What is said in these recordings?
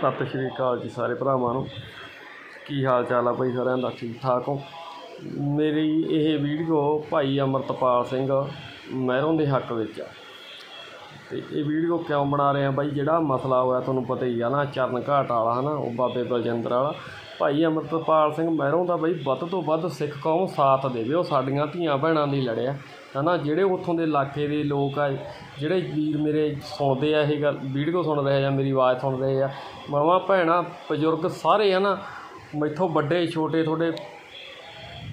ਸਤਿ ਸ਼੍ਰੀ ਅਕਾਲ ਜੀ ਸਾਰੇ ਭਰਾਵਾਂ ਨੂੰ। ਕੀ ਹਾਲ ਚਾਲ ਆ ਭਾਈ ਸਾਰਿਆਂ ਦਾ? ਠੀਕ ਠਾਕ ਹੋ? ਮੇਰੀ ਇਹ ਵੀਡੀਓ ਭਾਈ ਅਮਰਤਪਾਲ ਸਿੰਘ ਮਹਿਰੋਂ ਦੇ ਹੱਕ ਵਿੱਚ ਆ। ਤੇ ਇਹ ਵੀਡੀਓ ਕਿਉਂ ਬਣਾ ਰਹੇ ਆ ਬਾਈ? ਜਿਹੜਾ ਮਸਲਾ ਹੋਇਆ ਤੁਹਾਨੂੰ ਪਤਾ ਹੀ ਆ ਨਾ, ਚਰਨ ਘਾਟ ਵਾਲਾ ਹਨਾ, ਉਹ ਬਾਬੇ ਬਲਜਿੰਦਰ ਵਾਲਾ। ਭਾਈ ਅਮਰਤਪਾਲ ਸਿੰਘ ਮਹਿਰੋਂ ਦਾ ਬਾਈ ਵੱਧ ਤੋਂ ਵੱਧ ਸਿੱਖ ਕੌਮ ਸਾਥ ਦੇਵੇ, ਉਹ ਸਾਡੀਆਂ ਧੀਆਂ ਭੈਣਾਂ ਲਈ ਲੜਿਆ। ਹਨਾ, ਜਿਹੜੇ ਉੱਥੋਂ ਦੇ ਇਲਾਕੇ ਦੇ ਲੋਕ ਆ, ਜਿਹੜੇ ਵੀਰ ਮੇਰੇ ਸੁਣਦੇ ਆ, ਇਹ ਗੱਲ ਵੀਡੀਓ ਸੁਣ ਰਹੇ ਆ ਮੇਰੀ ਆਵਾਜ਼ ਸੁਣ ਰਹੇ ਆ, ਮਾਵਾਂ, ਭੈਣਾਂ, ਬਜ਼ੁਰਗ ਸਾਰੇ ਹਨਾ, ਮੈਥੋਂ ਵੱਡੇ, ਛੋਟੇ ਤੁਹਾਡੇ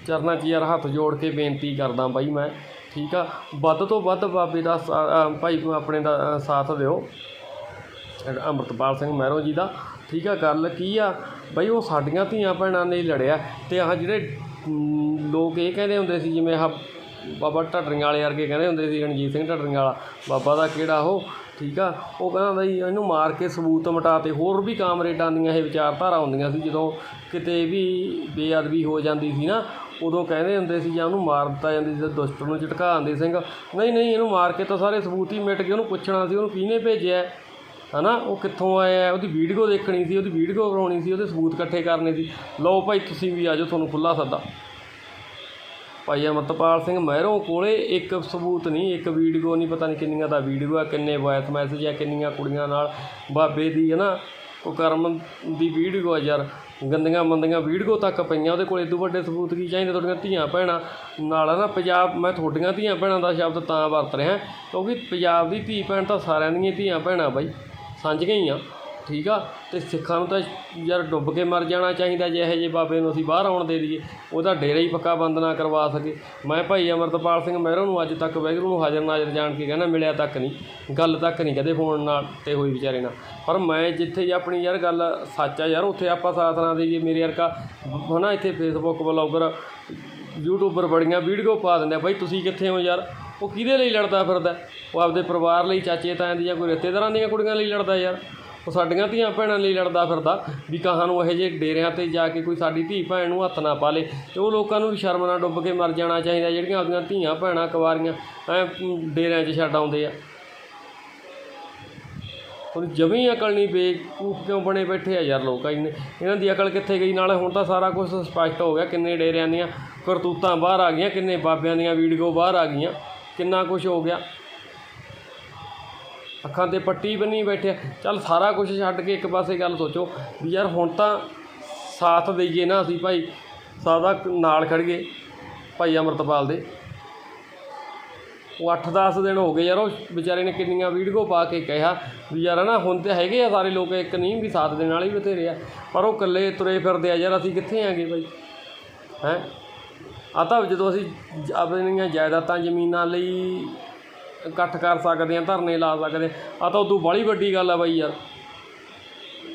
ਚਰਨਾਂ 'ਚ ਯਾਰ ਹੱਥ ਜੋੜ ਕੇ ਬੇਨਤੀ ਕਰਦਾ ਬਾਈ ਮੈਂ, ਠੀਕ ਆ? ਵੱਧ ਤੋਂ ਵੱਧ ਬਾਬੇ ਦਾ ਸਾ- ਭਾਈ ਆਪਣੇ ਦਾ ਸਾਥ ਦਿਓ। ਅੰਮ੍ਰਿਤਪਾਲ ਸਿੰਘ ਮਹਿਰੋ ਜੀ ਦਾ, ਠੀਕ ਆ? ਗੱਲ ਕੀ ਆ? ਬਈ ਉਹ ਸਾਡੀਆਂ ਧੀਆਂ ਭੈਣਾਂ ਨੇ ਲੜਿਆ ਤੇ ਆਹ ਜਿਹੜੇ ਲੋਕ ਇਹ ਕਹਿੰਦੇ ਹੁੰਦੇ ਸੀ ਜਿਵੇਂ ਆਹ ਬਾਬਾ ਢੱਡਰੀਆਂ ਵਾਲੇ ਵਰਗੇ ਕਹਿੰਦੇ ਹੁੰਦੇ ਸੀ, ਰਣਜੀਤ ਸਿੰਘ ਢੱਡਰੀਆਂ ਵਾਲਾ। ਬਾਬਾ ਦਾ ਕਿਹੜਾ ਉਹ? ਠੀਕ ਆ? ਉਹ ਕਹਿੰਦਾ ਬਈ ਇਹਨੂੰ ਮਾਰ ਕੇ ਸਬੂਤ ਮਿਟਾਤੇ ਹੋਰ ਵੀ ਕਾਮਰੇਡਾਂ ਦੀਆਂ ਇਹ ਵਿਚਾਰਧਾਰਾ ਹੁੰਦੀਆਂ ਸੀ, ਜਦੋਂ ਕਿਤੇ ਵੀ ਬੇਅਦਬੀ ਹੋ ਜਾਂਦੀ ਸੀ ਨਾ, ਉਦੋਂ ਕਹਿੰਦੇ ਹੁੰਦੇ ਸੀ, ਜਾਂ ਉਹਨੂੰ ਮਾਰ ਦਿੱਤਾ ਜਾਂਦੀ ਸੀ ਦੁਸ਼ਟ ਨੂੰ ਝਟਕਾ ਦਿੰਦੇ ਸਿੰਘ। ਨਹੀਂ ਨਹੀਂ, ਇਹਨੂੰ ਮਾਰ ਕੇ ਤਾਂ ਸਾਰੇ ਸਬੂਤ ਹੀ ਮਿਟ ਗਏ, ਉਹਨੂੰ ਪੁੱਛਣਾ ਸੀ, ਉਹਨੂੰ ਕਿਹਨੇ ਭੇਜਿਆ? ਹੈ? ਹਨਾ? ਉਹ ਕਿੱਥੋਂ ਆਇਆ? ਉਹਦੀ ਵੀਡੀਓ ਦੇਖਣੀ ਸੀ, ਉਹਦੀ ਵੀਡੀਓ ਬਣਾਉਣੀ ਸੀ, ਉਹਦੇ ਸਬੂਤ ਇਕੱਠੇ ਕਰਨੇ ਸੀ। ਲਓ ਭਾਈ, ਤੁਸੀਂ ਵੀ ਆਜੋ ਤੁਹਾਨੂੰ ਖੁੱਲਾ ਸੱਦਾ। ਭਾਈ ਅਮਰਤਪਾਲ ਸਿੰਘ ਮਹਿਰੋਂ ਕੋਲੇ ਇੱਕ ਸਬੂਤ ਨਹੀਂ, ਇੱਕ ਵੀਡੀਓ ਨਹੀਂ, ਪਤਾ ਨਹੀਂ ਕਿੰਨੀਆਂ ਦਾ ਵੀਡੀਓ ਆ, ਕਿੰਨੇ ਵਾਇਸ ਮੈਸੇਜ ਆ, ਕਿੰਨੀਆਂ ਕੁੜੀਆਂ ਨਾਲ ਬਾਬੇ ਦੀ ਹੈ ਨਾ ਕੁਕਰਮ ਦੀ ਵੀਡੀਓ ਆ ਯਾਰ। ਗੰਦੀਆਂ ਮੰਦੀਆਂ ਵੀਡੀਓ ਤੱਕ ਪਈਆਂ, ਉਹਦੇ ਕੋਲ ਇਦੋਂ ਵੱਡੇ ਸਬੂਤ ਕੀ ਚਾਹੀਦੇ? ਤੁਹਾਡੀਆਂ ਧੀਆਂ ਭੈਣਾਂ ਨਾਲ ਨਾ, ਪੰਜਾਬ, ਮੈਂ ਤੁਹਾਡੀਆਂ ਧੀਆਂ ਭੈਣਾਂ ਦਾ ਸ਼ਬਦ ਤਾਂ ਵਰਤ ਰਿਹਾ, ਕਿਉਂਕਿ ਪੰਜਾਬ ਦੀ ਧੀ ਭੈਣ ਤਾਂ ਸਾਰਿਆਂ ਦੀਆਂ ਧੀਆਂ ਭੈਣਾਂ ਬਾਈ ਸਮਝ ਗਈ ਆ। ਠੀਕ ਆ? ਅਤੇ ਸਿੱਖਾਂ ਨੂੰ ਤਾਂ ਯਾਰ ਡੁੱਬ ਕੇ ਮਰ ਜਾਣਾ ਚਾਹੀਦਾ ਜੇ ਇਹੋ ਜਿਹੇ ਬਾਬੇ ਨੂੰ ਅਸੀਂ ਬਾਹਰ ਆਉਣ ਦੇ ਦਈਏ। ਉਹਦਾ ਡੇਰਾ ਹੀ ਪੱਕਾ ਬੰਦ ਨਾ ਕਰਵਾ ਸਕੇ। ਮੈਂ ਭਾਈ ਅਮਰਤਪਾਲ ਸਿੰਘ ਮਹਿਰੋਂ ਨੂੰ ਅੱਜ ਤੱਕ ਵੈਗਰੂ ਨੂੰ ਹਾਜ਼ਰ ਨਾਜ਼ਰ ਜਾਣ ਕੇ ਕਹਿੰਦਾ ਮਿਲਿਆ ਤੱਕ ਨਹੀਂ। ਗੱਲ ਤੱਕ ਨਹੀਂ ਕਦੇ ਫੋਨ ਨਾਲ ਤੇ ਹੋਈ ਵਿਚਾਰੇ ਨਾਲ। ਪਰ ਮੈਂ ਜਿੱਥੇ ਜੀ ਆਪਣੀ ਯਾਰ ਗੱਲ ਸੱਚ ਆ ਯਾਰ, ਉੱਥੇ ਆਪਾਂ ਸਾਥ ਨਾ ਦੇਈਏ ਮੇਰੇ ਵਰਗਾ। ਹਨਾ, ਇੱਥੇ ਫੇਸਬੁੱਕ ਬਲੌਗਰ ਯੂਟਿਊਬਰ ਬੜੀਆਂ ਵੀਡੀਓ ਪਾ ਦਿੰਦੇ ਆ। ਭਾਈ ਤੁਸੀਂ ਕਿੱਥੇ ਹੋ ਯਾਰ? ਉਹ ਕਿਹਦੇ ਲਈ ਲੜਦਾ ਫਿਰਦਾ? ਉਹ ਆਪਦੇ ਪਰਿਵਾਰ ਲਈ ਚਾਚੇ ਤਾਇਆਂ ਦੀਆਂ, ਕੋਈ ਰਿਸ਼ਤੇਦਾਰਾਂ ਦੀਆਂ ਕੁੜੀਆਂ ਲਈ ਲੜਦਾ ਯਾਰ? ਉਹ ਸਾਡੀਆਂ ਧੀਆਂ ਭੈਣਾਂ ਲਈ ਲੜਦਾ ਫਿਰਦਾ ਵੀ ਕਹਾਂ ਨੂੰ ਇਹੋ ਜਿਹੇ ਡੇਰਿਆਂ ਤੇ ਜਾ ਕੇ ਕੋਈ ਸਾਡੀ ਧੀ ਭੈਣ ਨੂੰ ਹੱਥ ਨਾ ਪਾ ਲੇ ਤੇ ਉਹ ਲੋਕਾਂ ਨੂੰ ਵੀ ਸ਼ਰਮ ਨਾਲ ਡੁੱਬ ਕੇ ਮਰ ਜਾਣਾ ਚਾਹੀਦਾ, ਜਿਹੜੀਆਂ ਆਪਦੀਆਂ ਧੀਆਂ ਭੈਣਾਂ ਕੁਵਾਰੀਆਂ, ਐ ਡੇਰਿਆਂ 'ਚ ਛੱਡ ਆਉਂਦੇ ਆ। ਹੁਣ ਜਮੀ ਅਕਲ ਨਹੀਂ ਬੇਵਕੂਫ ਕਿਉਂ ਬਣੇ ਬੈਠੇ ਆ ਯਾਰ ਲੋਕ ਇਹਨੇ ਇਹਨਾਂ ਦੀ ਅਕਲ ਕਿੱਥੇ ਗਈ? ਨਾਲੇ ਹੁਣ ਤਾਂ ਸਾਰਾ ਕੁਝ ਸਪਸ਼ਟ ਹੋ ਗਿਆ, ਕਿੰਨੇ ਡੇਰਿਆਂ ਦੀਆਂ ਕਰਤੂਤਾਂ ਬਾਹਰ ਆ ਗਈਆਂ, ਕਿੰਨੇ ਬਾਬਿਆਂ ਦੀਆਂ ਵੀਡੀਓ ਬਾਹਰ ਆ ਗਈਆਂ, ਕਿੰਨਾ ਕੁਝ ਹੋ ਗਿਆ। ਅੱਖਾਂ ਤੇ ਪੱਟੀ ਬੰਨੀ ਬੈਠੇ। ਚੱਲ ਸਾਰਾ ਕੁਝ ਛੱਡ ਕੇ ਇੱਕ ਪਾਸੇ ਗੱਲ ਸੋਚੋ ਵੀ ਯਾਰ ਹੁਣ ਤਾਂ ਸਾਥ ਦੇਈਏ ਨਾ ਅਸੀਂ ਭਾਈ, ਸਾਦਾ ਨਾਲ ਖੜੀਏ ਭਾਈ ਅਮਰਤਪਾਲ ਦੇ। ਉਹ 8-10 ਦਿਨ ਹੋ ਗਏ ਯਾਰ, ਉਹ ਵਿਚਾਰੇ ਨੇ ਕਿੰਨੀਆਂ ਵੀਡੀਓ ਪਾ ਕੇ ਕਿਹਾ ਵੀ ਯਾਰ ਨਾ ਹੁਣ ਤੇ ਹੈਗੇ ਆ ਸਾਰੇ ਲੋਕ, ਇੱਕ ਨਹੀਂ ਵੀ ਸਾਥ ਦੇਣ ਵਾਲੇ ਵੀ ਬਥੇਰੇ ਆ। ਪਰ ਉਹ ਇਕੱਲੇ ਤੁਰੇ ਫਿਰਦੇ ਆ ਯਾਰ, ਅਸੀਂ ਕਿੱਥੇ ਆਂਗੇ ਬਾਈ ਹੈ? ਆ ਤਾਂ ਜਦੋਂ ਅਸੀਂ ਆਪਣੀਆਂ ਜਾਇਦਾਦਾਂ ਜ਼ਮੀਨਾਂ ਲਈ ਇਕੱਠ ਕਰ ਸਕਦੇ ਆ, ਧਰਨੇ ਲਾ ਸਕਦੇ ਆ। ਤਾਂ ਉਦੋਂ ਬੜੀ ਵੱਡੀ ਗੱਲ ਆ ਬਾਈ ਯਾਰ।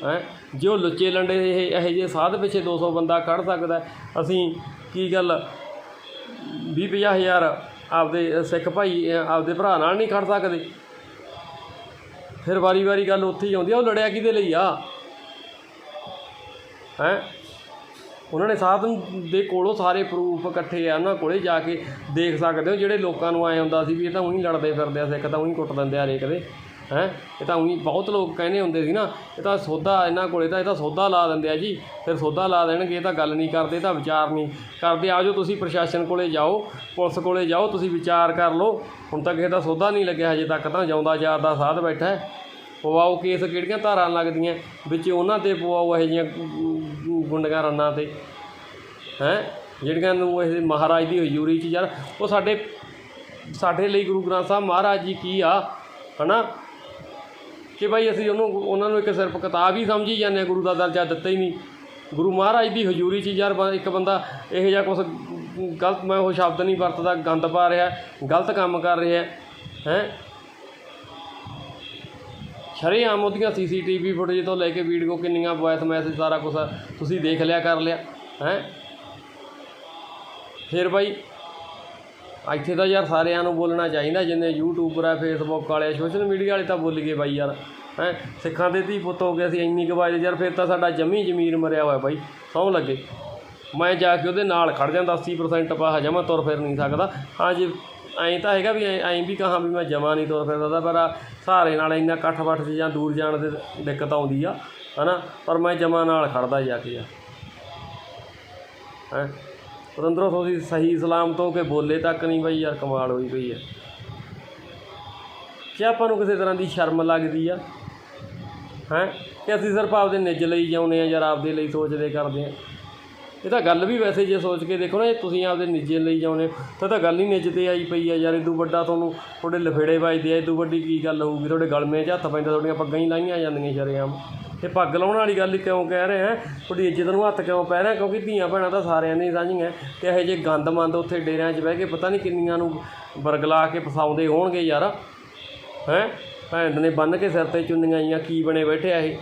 ਹੈ? ਜੇ ਉਹ ਲੁੱਚੇ ਲੰਡੇ ਇਹ, ਇਹੋ ਜਿਹੇ ਸਾਧ ਪਿੱਛੇ 200 ਬੰਦਾ ਖੜ ਸਕਦਾ ਅਸੀਂ ਕੀ ਗੱਲ 20 ਪੰਜਾਹ ਹਜ਼ਾਰ ਆਪਦੇ ਸਿੱਖ ਭਾਈ, ਆਪਦੇ ਭਰਾ ਨਾਲ ਨਹੀਂ ਖੜ ਸਕਦੇ। ਫਿਰ ਵਾਰੀ ਵਾਰੀ ਗੱਲ ਉੱਥੇ ਹੀ ਆਉਂਦੀ ਆ, ਉਹ ਲੜਿਆ ਕਿਹਦੇ ਲਈ ਆ? ਹੈ? ਉਹਨਾਂ ਨੇ ਸਾਧਨ ਦੇ ਕੋਲੋਂ ਸਾਰੇ ਪ੍ਰੂਫ ਇਕੱਠੇ ਆ ਉਹਨਾਂ ਕੋਲੇ ਜਾ ਕੇ ਦੇਖ ਸਕਦੇ ਹੋ, ਜਿਹੜੇ ਲੋਕਾਂ ਨੂੰ ਆਏ ਹੁੰਦਾ ਸੀ ਵੀ ਇਹ ਤਾਂ ਉਹੀ ਲੜਦੇ ਫਿਰਦੇ ਆ, ਸਿੱਖ ਤਾਂ ਉਹੀ ਕੁੱਟ ਦਿੰਦੇ ਆ ਹਰੇਕ ਦੇ, ਹੈ? ਇਹ ਤਾਂ ਉਹੀ ਬਹੁਤ ਲੋਕ ਕਹਿੰਦੇ ਹੁੰਦੇ ਸੀ ਨਾ, ਇਹ ਤਾਂ ਸੌਦਾ ਇਹਨਾਂ ਕੋਲੇ ਤਾਂ ਇਹ ਤਾਂ ਸੌਦਾ ਲਾ ਦਿੰਦੇ ਆ ਜੀ, ਫਿਰ ਸੌਦਾ ਲਾ ਦੇਣਗੇ, ਇਹ ਤਾਂ ਗੱਲ ਨਹੀਂ ਕਰਦੇ, ਇਹ ਤਾਂ ਵਿਚਾਰ ਨਹੀਂ ਕਰਦੇ ਆਜੋ ਤੁਸੀਂ ਪ੍ਰਸ਼ਾਸਨ ਕੋਲੇ ਜਾਓ, ਪੁਲਿਸ ਕੋਲੇ ਜਾਓ, ਤੁਸੀਂ ਵਿਚਾਰ ਕਰ ਲਓ, ਹੁਣ ਤੱਕ ਕਿਸੇ ਦਾ ਸੌਦਾ ਨਹੀਂ ਲੱਗਿਆ ਹਜੇ ਤੱਕ ਤਾਂ ਜਿਉਂਦਾ ਯਾਰ ਦਾ ਸਾਧ ਬੈਠਾ ਹੈ। ਪਵਾਓ ਕੇਸ ਕਿਹੜੀਆਂ ਧਾਰਾਂ ਲੱਗਦੀਆਂ? ਵਿੱਚ ਉਹਨਾਂ ਤੇ ਪਵਾਓ ਇਹੋ ਜਿਹੀਆਂ ਗੁੰਡਗਾਂ ਰੰਨਾਂ ਤੇ। ਹੈ? ਜਿਹੜੀਆਂ ਨੂੰ ਇਹ ਮਹਾਰਾਜ ਦੀ ਹਜ਼ੂਰੀ 'ਚ ਯਾਰ, ਉਹ ਸਾਡੇ ਸਾਡੇ ਲਈ ਗੁਰੂ ਗ੍ਰੰਥ ਸਾਹਿਬ ਮਹਾਰਾਜ ਜੀ ਕੀ ਆ? ਹਨਾ? ਕਿ ਭਾਈ ਅਸੀਂ ਉਹਨੂੰ, ਉਹਨਾਂ ਨੂੰ ਇੱਕ ਸਿਰਫ ਕਿਤਾਬ ਹੀ ਸਮਝੀ ਜਾਂਦੇ ਹਾਂ ਗੁਰੂ ਦਾ ਦਰਜਾ ਦਿੱਤਾ ਹੀ ਨਹੀਂ। ਗੁਰੂ ਮਹਾਰਾਜ ਦੀ ਹਜ਼ੂਰੀ 'ਚ ਯਾਰ ਬ- ਇੱਕ ਬੰਦਾ ਇਹੋ ਜਿਹਾ ਕੁਛ ਗਲਤ, ਮੈਂ ਉਹ ਸ਼ਬਦ ਨਹੀਂ ਵਰਤਦਾ, ਗੰਦ ਪਾ ਰਿਹਾ, ਗਲਤ ਕੰਮ ਕਰ ਰਿਹਾ, ਹੈ? ਸ਼ਰੇਆਮ ਉਹਦੀਆਂ ਸੀਸੀਟੀਵੀ ਫੁਟੇਜ ਤੋਂ ਲੈ ਕੇ ਵੀਡੀਓ ਕਿੰਨੀਆਂ ਵੌਇਸ ਮੈਸੇਜ ਸਾਰਾ ਕੁਝ ਤੁਸੀਂ ਦੇਖ ਲਿਆ, ਕਰ ਲਿਆ, ਹੈ? ਫਿਰ ਬਾਈ, ਇੱਥੇ ਤਾਂ ਯਾਰ ਸਾਰਿਆਂ ਨੂੰ ਬੋਲਣਾ ਚਾਹੀਦਾ, ਜਿੰਨੇ ਯੂਟਿਊਬਰ ਆ ਫੇਸਬੁੱਕ ਵਾਲੇ ਸੋਸ਼ਲ ਮੀਡੀਆ ਵਾਲੇ ਤਾਂ ਬੋਲ ਗਏ ਬਾਈ ਯਾਰ, ਹੈ? ਸਿੱਖਾਂ ਦੇ ਧੀ ਪੁੱਤ ਹੋ ਗਏ ਅਸੀਂ, ਇੰਨੀ ਕੁ ਯਾਰ ਫਿਰ ਤਾਂ ਸਾਡਾ ਜਮੀ ਜ਼ਮੀਰ ਮਰਿਆ ਹੋਇਆ ਬਾਈ, ਸੌਂ ਲੱਗੇ। ਮੈਂ ਜਾ ਕੇ ਉਹਦੇ ਨਾਲ ਖੜ ਜਾਂਦਾ 80% ਪਾਹਾ ਜਮਾ ਤੁਰ ਫਿਰ ਨਹੀਂ ਸਕਦਾ। ਹਾਂ ਜੇ ਐਂ ਤਾਂ ਹੈਗਾ ਵੀ ਐਂ ਵੀ ਕਹਾਂ ਵੀ ਮੈਂ ਜਮਾ ਨਹੀਂ ਤੁਰ ਫਿਰਦਾ ਤਾ, ਪਰ ਆਹ ਸਹਾਰੇ ਨਾਲ ਇੰਨਾ ਇਕੱਠ ਵੱਠ 'ਚ ਜਾਂ ਦੂਰ ਜਾਣ ਦੇ ਦਿੱਕਤ ਆਉਂਦੀ ਆ ਹਨਾ? ਪਰ ਮੈਂ ਜਮਾ ਨਾਲ ਖੜਦਾ ਜਾ ਕੇ ਆ। ਹੈ? ਪਤੰਦਰੋਂ ਤੁਸੀਂ ਸਹੀ ਸਲਾਮਤ ਤੋਂ ਕਿ ਬੋਲੇ ਤੱਕ ਨਹੀਂ ਬਈ ਯਾਰ ਕਮਾਲ ਹੋਈ ਪਈ ਹੈ ਕਿ ਆਪਾਂ ਨੂੰ ਕਿਸੇ ਤਰ੍ਹਾਂ ਦੀ ਸ਼ਰਮ ਲੱਗਦੀ ਆ? ਹੈ? ਕਿ ਅਸੀਂ ਸਿਰਫ ਆਪਦੇ ਨਿੱਜ ਲਈ ਜਾਉਂਦੇ ਆ ਯਾਰ ਆਪਦੇ ਲਈ ਸੋਚਦੇ ਕਰਦੇ ਆ। ਇਹ ਤਾਂ ਗੱਲ ਵੀ ਵੈਸੇ ਜੇ ਸੋਚ ਕੇ ਦੇਖੋ ਨਾ, ਜੇ ਤੁਸੀਂ ਆਪਦੇ ਨਿੱਜੇ ਲਈ ਜਾਉਂਦੇ ਹੋ ਤਾਂ ਤਾਂ ਗੱਲ ਹੀ ਨਿੱਜ ਤੇ ਆਈ ਪਈ ਆ ਯਾਰ ਇਦੋਂ ਵੱਡਾ ਤੁਹਾਨੂੰ ਤੁਹਾਡੇ ਲਫੇੜੇ ਵੱਜਦੇ ਆ ਇਦੋਂ ਵੱਡੀ ਕੀ ਗੱਲ ਹੋਊਗੀ, ਤੁਹਾਡੇ ਗਲਮੇ 'ਚ ਹੱਥ ਪੈਂਦਾ, ਤੁਹਾਡੀਆਂ ਪੱਗਾਂ ਹੀ ਲਾਈਆਂ ਜਾਂਦੀਆਂ ਸ਼ਰੇਆਮ। ਇਹ ਪੱਗ ਲਾਉਣ ਵਾਲੀ ਗੱਲ ਹੀ ਕਿਉਂ ਕਹਿ ਰਹੇ ਆ? ਤੁਹਾਡੀ ਇੱਜ਼ਤ ਨੂੰ ਹੱਥ ਕਿਉਂ ਪੈ ਰਿਹਾ? ਕਿਉਂਕਿ ਧੀਆਂ ਭੈਣਾਂ ਤਾਂ ਸਾਰਿਆਂ ਨੇ ਸਾਂਝੀਆਂ। ਤੇ ਇਹੋ ਜਿਹੇ ਗੰਦਮੰਦ ਉੱਥੇ ਡੇਰਿਆਂ 'ਚ ਬਹਿ ਕੇ ਪਤਾ ਨਹੀਂ ਕਿੰਨੀਆਂ ਨੂੰ ਬਰਗਲਾ ਕੇ ਫਸਾਉਂਦੇ ਹੋਣਗੇ ਯਾਰ। ਹੈਂ? ਭੈਣ ਨੇ ਬੰਨ ਕੇ ਸਿਰ ਤੇ ਚੁੰਨੀਆਂ ਆਈਆਂ, ਕੀ ਬਣੇ ਬੈਠੇ ਆ ਇਹ?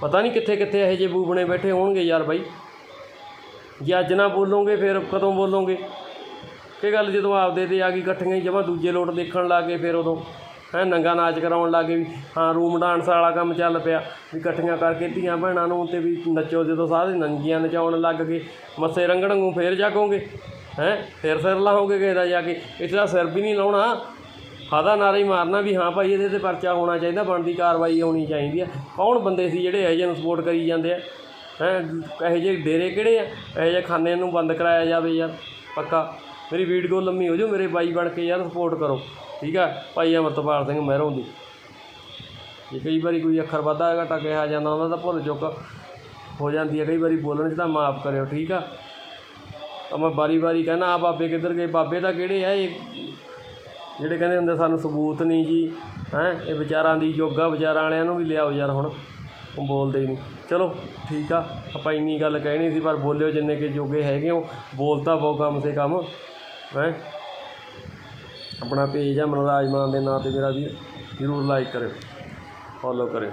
ਪਤਾ ਨਹੀਂ ਕਿੱਥੇ ਕਿੱਥੇ ਇਹੋ ਜਿਹੇ ਬੂ ਬਣੇ ਬੈਠੇ ਹੋਣਗੇ ਯਾਰ ਬਾਈ। ਜੇ ਅੱਜ ਨਾ ਬੋਲੋਗੇ, ਫਿਰ ਕਦੋਂ ਬੋਲੋਗੇ? ਕਿ ਗੱਲ ਜਦੋਂ ਆਪਦੇ ਤੇ ਆ ਗਈ, ਇਕੱਠੀਆਂ ਹੀ ਜਮਾ ਦੂਜੇ ਲੋਟ ਦੇਖਣ ਲੱਗ ਗਏ ਫਿਰ ਉਦੋਂ। ਹੈ, ਨੰਗਾ ਨਾਚ ਕਰਾਉਣ ਲੱਗੇ ਵੀ, ਹਾਂ, ਰੂਮ ਡਾਂਸ ਵਾਲਾ ਕੰਮ ਚੱਲ ਪਿਆ, ਵੀ ਇਕੱਠੀਆਂ ਕਰਕੇ ਧੀਆਂ ਭੈਣਾਂ ਨੂੰ ਤੇ ਵੀ ਨੱਚੋ ਜਦੋਂ ਸਾਰੇ ਨੰਗੀਆਂ ਨਚਾਉਣ ਲੱਗ ਗਏ। ਮੱਸੇ ਰੰਗਣ ਨੂੰ ਫੇਰ ਜਾਗੋਗੇ। ਹੈ, ਫਿਰ ਸਿਰ ਲਾਹੋਗੇ ਕਿਸੇ ਦਾ ਜਾ ਕੇ। ਇੱਥੇ ਤਾਂ ਸਿਰ ਵੀ ਨਹੀਂ ਲਾਉਣਾ। ਹਾਦਾ ਨਾਰਾ ਹੀ ਮਾਰਨਾ ਵੀ, ਹਾਂ ਭਾਈ, ਇਹਦੇ ਤੇ ਪਰਚਾ ਹੋਣਾ ਚਾਹੀਦਾ, ਬਣਦੀ ਕਾਰਵਾਈ ਹੋਣੀ ਚਾਹੀਦੀ ਆ। ਕੌਣ ਬੰਦੇ ਸੀ ਜਿਹੜੇ ਇਹੋ ਜਿਹੇ ਨੂੰ ਸਪੋਰਟ ਕਰੀ ਜਾਂਦੇ ਆ? ਹੈਂ, ਇਹੋ ਜਿਹੇ ਡੇਰੇ ਕਿਹੜੇ ਆ? ਇਹੋ ਜਿਹੇ ਖਾਨੇ ਨੂੰ ਬੰਦ ਕਰਾਇਆ ਜਾਵੇ ਯਾਰ, ਪੱਕਾ। ਮੇਰੀ ਵੀਡੀਓ ਲੰਮੀ ਹੋ ਜਾਓ ਮੇਰੇ ਬਾਈ ਬਣ ਕੇ ਯਾਰ ਸਪੋਰਟ ਕਰੋ, ਠੀਕ ਆ? ਭਾਈ ਅਮਰਤਪਾਲ ਸਿੰਘ ਮਹਿਰੋਂ ਦੀ। ਜੇ ਕਈ ਵਾਰੀ ਕੋਈ ਅੱਖਰ ਵਾਧਾ ਘਟਾ ਕਿਹਾ ਜਾਂਦਾ, ਉਹਨਾਂ ਦਾ ਭੁੱਲ ਚੁੱਕ ਹੋ ਜਾਂਦੀ ਹੈ ਕਈ ਵਾਰੀ ਬੋਲਣ 'ਚ ਤਾਂ ਮਾਫ ਕਰਿਓ, ਠੀਕ ਆ? ਤਾਂ ਮੈਂ ਬਾਰੀ ਬਾਰੀ ਕਹਿੰਦਾ ਆ ਬਾਬੇ ਕਿੱਧਰ ਗਏ? ਬਾਬੇ ਤਾਂ ਕਿਹੜੇ ਆ ਇਹ? ਜਿਹੜੇ ਕਹਿੰਦੇ ਹੁੰਦੇ, ਸਾਨੂੰ ਸਬੂਤ ਨਹੀਂ ਜੀ, ਹੈ? ਇਹ ਵਿਚਾਰਾਂ ਦੀ ਯੋਗਾ ਵਿਚਾਰਾਂ ਵਾਲਿਆਂ ਨੂੰ ਵੀ ਲਿਆਓ ਯਾਰ ਹੁਣ। ਬੋਲਦੇ ਹੀ ਨਹੀਂ। ਚਲੋ, ਠੀਕ ਆ। ਆਪਾਂ ਇੰਨੀ ਗੱਲ ਕਹਿਣੀ ਸੀ, ਪਰ ਬੋਲਿਓ ਜਿੰਨੇ ਕਿ ਜੋਗੇ ਹੈਗੇ ਹੋ। ਬੋਲਤਾ ਬਹੁ ਕੰਮ ਸੇ ਕੰਮ, ਹੈ? ਆਪਣਾ ਪੇਜ ਆ ਮਨਰਾਜ ਮਾਨ ਦੇ ਨਾਂ ਤੇ ਮੇਰਾ ਵੀ ਜ਼ਰੂਰ ਲਾਈਕ ਕਰਿਓ। ਫੋਲੋ ਕਰਿਓ।